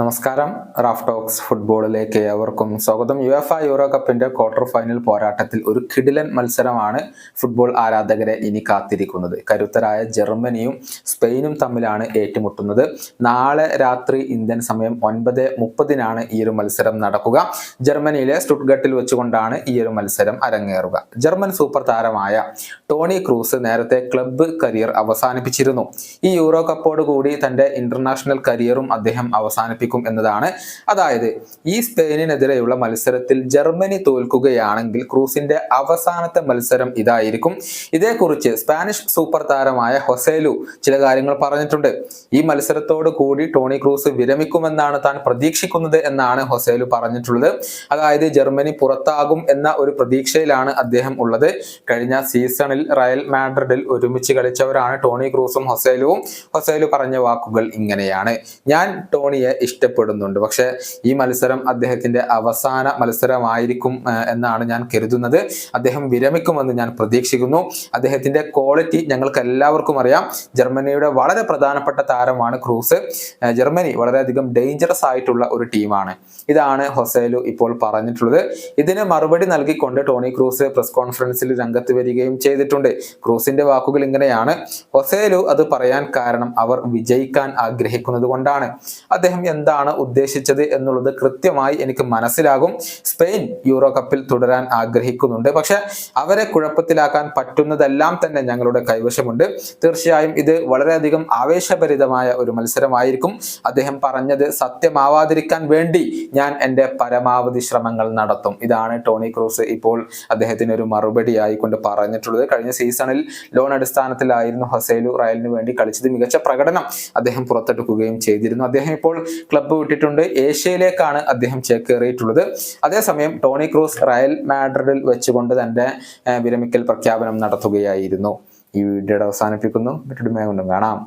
നമസ്കാരം. Raf talks ഫുട്ബോളിലേക്ക് ഏവർക്കും സ്വാഗതം. യു എഫ് യൂറോ കപ്പിന്റെ ക്വാർട്ടർ ഫൈനൽ പോരാട്ടത്തിൽ ഒരു കിടിലൻ മത്സരമാണ് ഫുട്ബോൾ ആരാധകരെ ഇനി കാത്തിരിക്കുന്നത്. കരുത്തരായ ജർമ്മനിയും സ്പെയിനും തമ്മിലാണ് ഏറ്റുമുട്ടുന്നത്. നാളെ രാത്രി ഇന്ത്യൻ സമയം ഒൻപത് മുപ്പതിനാണ് ഈ ഒരു മത്സരം നടക്കുക. ജർമ്മനിയിലെ സ്റ്റുട്ട്ഗട്ടിൽ വെച്ചുകൊണ്ടാണ് ഈ ഒരു മത്സരം അരങ്ങേറുക. ജർമ്മൻ സൂപ്പർ താരമായ ടോണി ക്രൂസ് നേരത്തെ ക്ലബ്ബ് കരിയർ അവസാനിപ്പിച്ചിരുന്നു. ഈ യൂറോ കപ്പോട് കൂടി തന്റെ ഇന്റർനാഷണൽ കരിയറും അദ്ദേഹം അവസാനിപ്പിക്കും എന്നതാണ്. അതായത് ഈ സ്പെയിനിനെതിരെയുള്ള മത്സരത്തിൽ ജർമ്മനി തോൽക്കുകയാണെങ്കിൽ ക്രൂസിന്റെ അവസാനത്തെ മത്സരം ഇതായിരിക്കും. ഇതേക്കുറിച്ച് സ്പാനിഷ് സൂപ്പർ താരമായ ഹൊസേലു ചില കാര്യങ്ങൾ പറഞ്ഞിട്ടുണ്ട്. ഈ മത്സരത്തോട് കൂടി ടോണി ക്രൂസ് വിരമിക്കുമെന്നാണ് താൻ പ്രതീക്ഷിക്കുന്നത് എന്നാണ് ഹൊസേലു പറഞ്ഞിട്ടുള്ളത്. അതായത് ജർമ്മനി പുറത്താകും എന്ന ഒരു പ്രതീക്ഷയിലാണ് അദ്ദേഹം ഉള്ളത്. കഴിഞ്ഞ സീസണിൽ റയൽ മാഡ്രിഡിൽ ഒരുമിച്ച് കളിച്ചവരാണ് ടോണി ക്രൂസും ഹൊസേലുവും. ഹൊസേലു പറഞ്ഞ വാക്കുകൾ ഇങ്ങനെയാണ്. ഞാൻ ടോണിയെ ഇഷ്ടപ്പെടുന്നുണ്ട്. പക്ഷെ ഈ മത്സരം അദ്ദേഹത്തിന്റെ അവസാന മത്സരമായിരിക്കും എന്നാണ് ഞാൻ കരുതുന്നത്. അദ്ദേഹം വിരമിക്കുമെന്ന് ഞാൻ പ്രതീക്ഷിക്കുന്നു. അദ്ദേഹത്തിന്റെ ക്വാളിറ്റി ഞങ്ങൾക്ക് എല്ലാവർക്കും അറിയാം. ജർമ്മനിയുടെ വളരെ പ്രധാനപ്പെട്ട താരമാണ് ക്രൂസ്. ജർമ്മനി വളരെയധികം ഡേഞ്ചറസ് ആയിട്ടുള്ള ഒരു ടീമാണ്. ഇതാണ് ഹൊസേലു ഇപ്പോൾ പറഞ്ഞിട്ടുള്ളത്. ഇതിന് മറുപടി നൽകിക്കൊണ്ട് ടോണി ക്രൂസ് പ്രസ് കോൺഫറൻസിൽ രംഗത്ത് വരികയും ചെയ്തിട്ടുണ്ട്. ക്രൂസിന്റെ വാക്കുകൾ ഇങ്ങനെയാണ്. ഹൊസേലു അത് പറയാൻ കാരണം അവർ വിജയിക്കാൻ ആഗ്രഹിക്കുന്നത് കൊണ്ടാണ്. അദ്ദേഹം എന്താണ് ഉദ്ദേശിച്ചത് എന്നുള്ളത് കൃത്യമായി എനിക്ക് മനസ്സിലാകും. സ്പെയിൻ യൂറോ കപ്പിൽ തുടരാൻ ആഗ്രഹിക്കുന്നുണ്ട്. പക്ഷെ അവരെ കുഴപ്പത്തിലാക്കാൻ പറ്റുന്നതെല്ലാം തന്നെ ഞങ്ങളുടെ കൈവശമുണ്ട്. തീർച്ചയായും ഇത് വളരെയധികം ആവേശഭരിതമായ ഒരു മത്സരമായിരിക്കും. അദ്ദേഹം പറഞ്ഞത് സത്യമാവാതിരിക്കാൻ വേണ്ടി ഞാൻ എന്റെ പരമാവധി ശ്രമങ്ങൾ നടത്തും. ഇതാണ് ടോണി ക്രൂസ് ഇപ്പോൾ അദ്ദേഹത്തിന് ഒരു മറുപടി ആയിക്കൊണ്ട് പറഞ്ഞിട്ടുള്ളത്. കഴിഞ്ഞ സീസണിൽ ലോൺ അടിസ്ഥാനത്തിലായിരുന്നു ഹസേലു റയലിന് വേണ്ടി കളിച്ചത്. മികച്ച പ്രകടനം അദ്ദേഹം പുറത്തെടുക്കുകയും ചെയ്തിരുന്നു. അദ്ദേഹം ഇപ്പോൾ ക്ലബ്ബ് വിട്ടിട്ടുണ്ട്. ഏഷ്യയിലേക്കാണ് അദ്ദേഹം ചേക്കേറിയിട്ടുള്ളത് അതേസമയം ടോണി ക്രൂസ് റയൽ മാഡ്രിഡിൽ വെച്ചുകൊണ്ട് തന്റെ വിരമിക്കൽ പ്രഖ്യാപനം നടത്തുകയായിരുന്നു. ഈ വീഡിയോയുടെ അവസാനിപ്പിക്കുന്നു. മറ്റൊരു കൊണ്ടും കാണാം.